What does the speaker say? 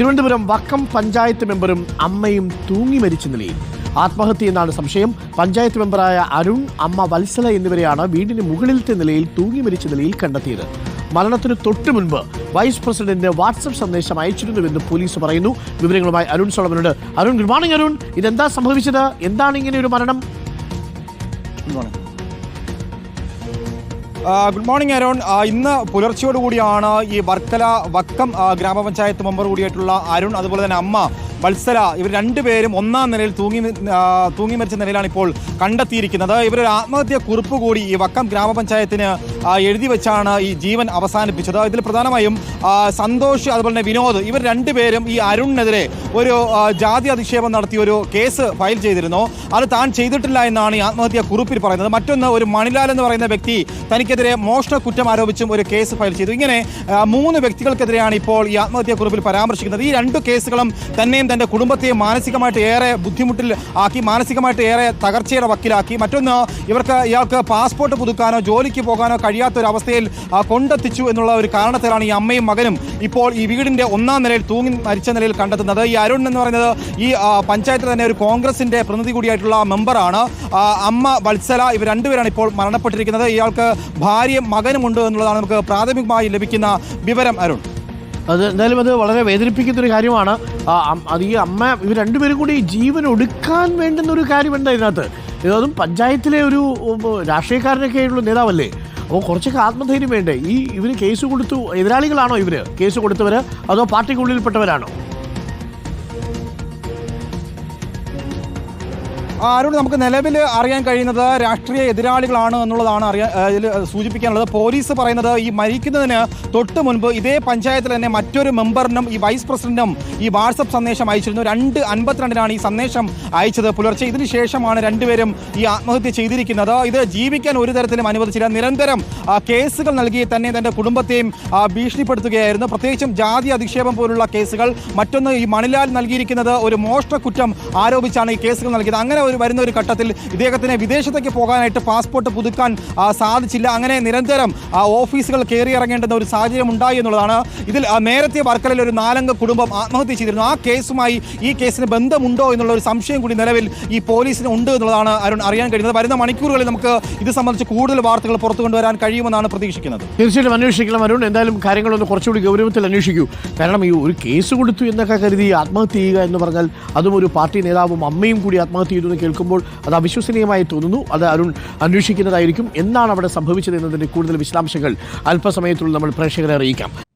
തിരുവനന്തപുരം വക്കം പഞ്ചായത്ത് മെമ്പറും അമ്മയും തൂങ്ങി മരിച്ച നിലയിൽ. ആത്മഹത്യ എന്നാണ് സംശയം. പഞ്ചായത്ത് മെമ്പറായ അരുൺ അമ്മ വത്സല എന്നിവരെയാണ് വീടിന് മുകളിലത്തെ നിലയിൽ തൂങ്ങി മരിച്ച നിലയിൽ കണ്ടെത്തിയത്. മരണത്തിന് തൊട്ടു മുൻപ് വൈസ് പ്രസിഡന്റ് വാട്സപ്പ് സന്ദേശം അയച്ചിരുന്നുവെന്ന് പോലീസ് പറയുന്നു. വിവരങ്ങളുമായി അരുൺ സോളമനോട് അരുൺ ഗുഡ് മോർണിംഗ് അരുൺ. ഇതെന്താ സംഭവിച്ചത്? എന്താണ് ഇങ്ങനെ ഒരു മരണം? Good morning Aron. ഇന്ന് പുലർച്ചയോടുകൂടിയാണ് ഈ വർക്കല വക്കം ഗ്രാമപഞ്ചായത്ത് മെമ്പർ കൂടിയായിട്ടുള്ള അരുൺ അതുപോലെ തന്നെ അമ്മ വത്സല ഇവർ രണ്ടുപേരും ഒന്നാം നിലയിൽ തൂങ്ങി തൂങ്ങി മരിച്ച നിലയിലാണ് ഇപ്പോൾ കണ്ടെത്തിയിരിക്കുന്നത്. ഇവരൊരു ആത്മഹത്യ കുറിപ്പ് കൂടി ഈ വക്കം ഗ്രാമപഞ്ചായത്തിന് എഴുതി വെച്ചാണ് ഈ ജീവൻ അവസാനിപ്പിച്ചത്. ഇതിൽ പ്രധാനമായും സന്തോഷ് അതുപോലെ തന്നെ വിനോദ് ഇവർ രണ്ടുപേരും ഈ അരുണിനെതിരെ ഒരു ജാതി അധിക്ഷേപം നടത്തിയ ഒരു കേസ് ഫയൽ ചെയ്തിരുന്നു. അത് താൻ ചെയ്തിട്ടില്ല എന്നാണ് ഈ ആത്മഹത്യാ കുറിപ്പിൽ പറയുന്നത്. മറ്റൊന്ന് ഒരു മണിലാൽ എന്ന് പറയുന്ന വ്യക്തി തനിക്കെതിരെ മോഷണ കുറ്റം ആരോപിച്ചും ഒരു കേസ് ഫയൽ ചെയ്തു. ഇങ്ങനെ മൂന്ന് വ്യക്തികൾക്കെതിരെയാണ് ഇപ്പോൾ ഈ ആത്മഹത്യാ കുറിപ്പിൽ പരാമർശിക്കുന്നത്. ഈ രണ്ട് കേസുകളും തന്നെയും തന്റെ കുടുംബത്തെയും മാനസികമായിട്ട് ഏറെ ബുദ്ധിമുട്ടിൽ ആക്കി മാനസികമായിട്ട് ഏറെ തകർച്ചയുടെ വക്കിലാക്കി. മറ്റൊന്ന് ഇവർക്ക് ഇയാൾക്ക് പാസ്പോർട്ട് പുതുക്കാനോ ജോലിക്ക് പോകാനോ കഴിയാത്ത ഒരു അവസ്ഥയിൽ കൊണ്ടെത്തിച്ചു എന്നുള്ള ഒരു കാരണത്തിലാണ് ഈ അമ്മയും മകനും ഇപ്പോൾ ഈ വീടിന്റെ ഒന്നാം നിലയിൽ തൂങ്ങി മരിച്ച നിലയിൽ കണ്ടെത്തുന്നത്. ഈ അരുൺ എന്ന് പറയുന്നത് ഈ പഞ്ചായത്ത് തന്നെ ഒരു കോൺഗ്രസിന്റെ പ്രതിനിധി കൂടിയായിട്ടുള്ള മെമ്പറാണ്. അമ്മ വത്സല ഇവർ രണ്ടുപേരാണ് ഇപ്പോൾ മരണപ്പെട്ടിരിക്കുന്നത്. ഇയാൾക്ക് ഭാര്യയും മകനുമുണ്ട് എന്നുള്ളതാണ് നമുക്ക് പ്രാഥമികമായി ലഭിക്കുന്ന വിവരം അരുൺ. അത് എന്തായാലും അത് വളരെ വേദനിപ്പിക്കുന്ന ഒരു കാര്യമാണ്. അത് ഈ അമ്മ ഇവർ രണ്ടുപേരും കൂടി ജീവൻ ഒടുക്കാൻ വേണ്ടുന്ന ഒരു കാര്യമുണ്ട് ഇതിനകത്ത്? ഇതും പഞ്ചായത്തിലെ ഒരു രാഷ്ട്രീയക്കാരനൊക്കെ ആയിട്ടുള്ള നേതാവല്ലേ? അപ്പോൾ കുറച്ചൊക്കെ ആത്മധൈര്യം വേണ്ടേ? ഈ ഇവർ കേസ് കൊടുത്തു എതിരാളികളാണോ ഇവർ കേസ് കൊടുത്തവർ അതോ പാർട്ടിക്കുള്ളിൽപ്പെട്ടവരാണോ? ആ, അരുൺ നമുക്ക് നിലവിൽ അറിയാൻ കഴിയുന്നത് രാഷ്ട്രീയ എതിരാളികളാണ് എന്നുള്ളതാണ് അറിയാൻ ഇതിൽ സൂചിപ്പിക്കാനുള്ളത്. പോലീസ് പറയുന്നത് ഈ മരിക്കുന്നതിന് തൊട്ട് മുൻപ് ഇതേ പഞ്ചായത്തിൽ തന്നെ മറ്റൊരു മെമ്പറിനും ഈ വൈസ് പ്രസിഡന്റിനും ഈ വാട്സപ്പ് സന്ദേശം അയച്ചിരുന്നു. രണ്ട് അൻപത്തിരണ്ടിനാണ് ഈ സന്ദേശം അയച്ചത് പുലർച്ചെ. ഇതിന് ശേഷമാണ് രണ്ടുപേരും ഈ ആത്മഹത്യ ചെയ്തിരിക്കുന്നത്. ഇത് ജീവിക്കാൻ ഒരു തരത്തിലും അനുവദിച്ചില്ല. നിരന്തരം കേസുകൾ നൽകി തന്നെ തന്റെ കുടുംബത്തെയും ഭീഷണിപ്പെടുത്തുകയായിരുന്നു. പ്രത്യേകിച്ചും ജാതി അധിക്ഷേപം പോലുള്ള കേസുകൾ. മറ്റൊന്ന് ഈ മണിലാൽ നൽകിയിരിക്കുന്നത് ഒരു മോഷ്ട കുറ്റം ആരോപിച്ചാണ് ഈ കേസുകൾ നൽകിയത്. അങ്ങനെ ഒരു വരുന്ന ഒരു ഘട്ടത്തിൽ ഇദ്ദേഹത്തിന് വിദേശത്തേക്ക് പോകാനായിട്ട് പാസ്പോർട്ട് പുതുക്കാൻ സാധിച്ചില്ല. അങ്ങനെ നിരന്തരം ഓഫീസുകൾ കയറി ഇറങ്ങേണ്ടുന്ന ഒരു സാഹചര്യം ഉണ്ടായി എന്നുള്ളതാണ്. ഇതിൽ നേരത്തെ വർക്കലയിൽ ഒരു നാലംഗ കുടുംബം ആത്മഹത്യ ചെയ്തിരുന്നു. ആ കേസുമായി ഈ കേസിന് ബന്ധമുണ്ടോ എന്നുള്ള ഒരു സംശയം കൂടി നിലവിൽ ഈ പോലീസിന് ഉണ്ട് എന്നുള്ളതാണ് അരുൺ അറിയാൻ കഴിയുന്നത്. വരുന്ന മണിക്കൂറുകളിൽ നമുക്ക് ഇത് സംബന്ധിച്ച് കൂടുതൽ വാർത്തകൾ പുറത്തു കൊണ്ടുവരാൻ കഴിയുമെന്നാണ് പ്രതീക്ഷിക്കുന്നത്. തീർച്ചയായിട്ടും അന്വേഷിക്കണം അരുൺ. എന്തായാലും കാര്യങ്ങളൊന്ന് കുറച്ചുകൂടി ഗൗരവത്തിൽ അന്വേഷിക്കൂ. കാരണം ഈ ഒരു കേസ് കൊടുത്തു എന്നൊക്കെ കരുതി ആത്മഹത്യ ചെയ്യുക എന്ന് പറഞ്ഞാൽ അതും ഒരു പാർട്ടി നേതാവും അമ്മയും കൂടി ആത്മഹത്യ ചെയ്തു കേൾക്കുമ്പോൾ അത് അവിശ്വസനീയമായി തോന്നുന്നു. അത് അരുൺ അന്വേഷിക്കുന്നതായിരിക്കും. എന്നാണ് അവിടെ സംഭവിച്ചത് എന്നതിന്റെ കൂടുതൽ വിശദാംശങ്ങൾ അല്പസമയത്തുള്ളിൽ നമ്മൾ പ്രേക്ഷകരെ അറിയിക്കാം.